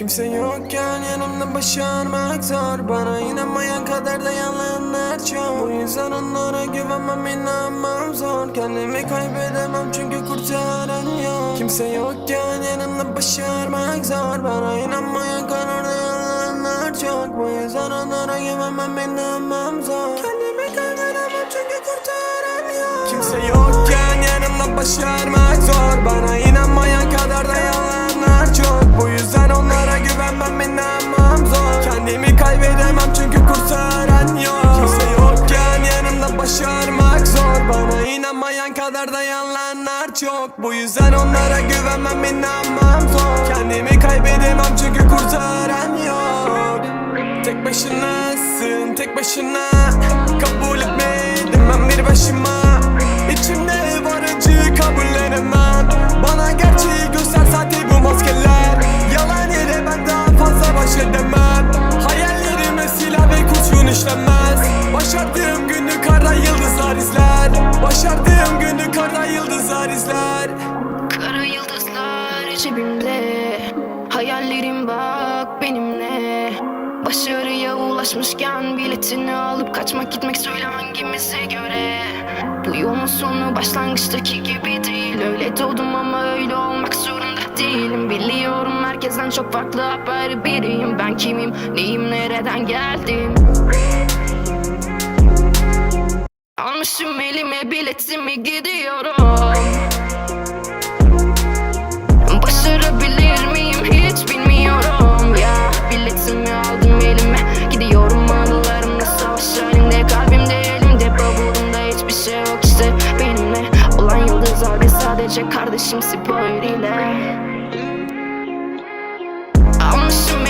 Kimse yokken yanımda başarmak zor. Bana inanmayan kadar da yalanlar çok. Bu yüzden onlara güvenmem inanmam zor. Kendimi kaybedemem çünkü kurtaran yok. Kimse yokken yanımda başarmak zor. Bana inanmayan kadar da yalanlar çok. Bu yüzden onlara güvenmem inanmam zor. Kendimi kaybedemem çünkü kurtaran yok. Kimse yokken yanımda başarmak başarmak zor. Bana inanmayan kadar da yalanlar çok. Bu yüzden onlara güvenmem inanmam zor. Kendimi kaybedemem çünkü kurtaran yok. Tek başınasın tek başına Başardığım günü karda yıldızlar izler. Kara yıldızlar cebimde. Hayallerim bak benimle. Başarıya ulaşmışken biletini alıp kaçmak gitmek söyle hangimize göre. Bu yolun sonu başlangıçtaki gibi değil. Öyle doğdum ama öyle olmak zorunda değilim. Biliyorum herkesten çok farklı haber biriyim. Ben kimim, neyim, nereden geldim Almışım elime biletimi gidiyorum. Başarabilir miyim? Hiç bilmiyorum. Ya Biletimi aldım elime. Gidiyorum anılarımla savaş halinde Kalbimde elimde bavulumda hiçbir şey yok işte. Benimle Olan yıldız abi sadece kardeşim spor ile. Almışım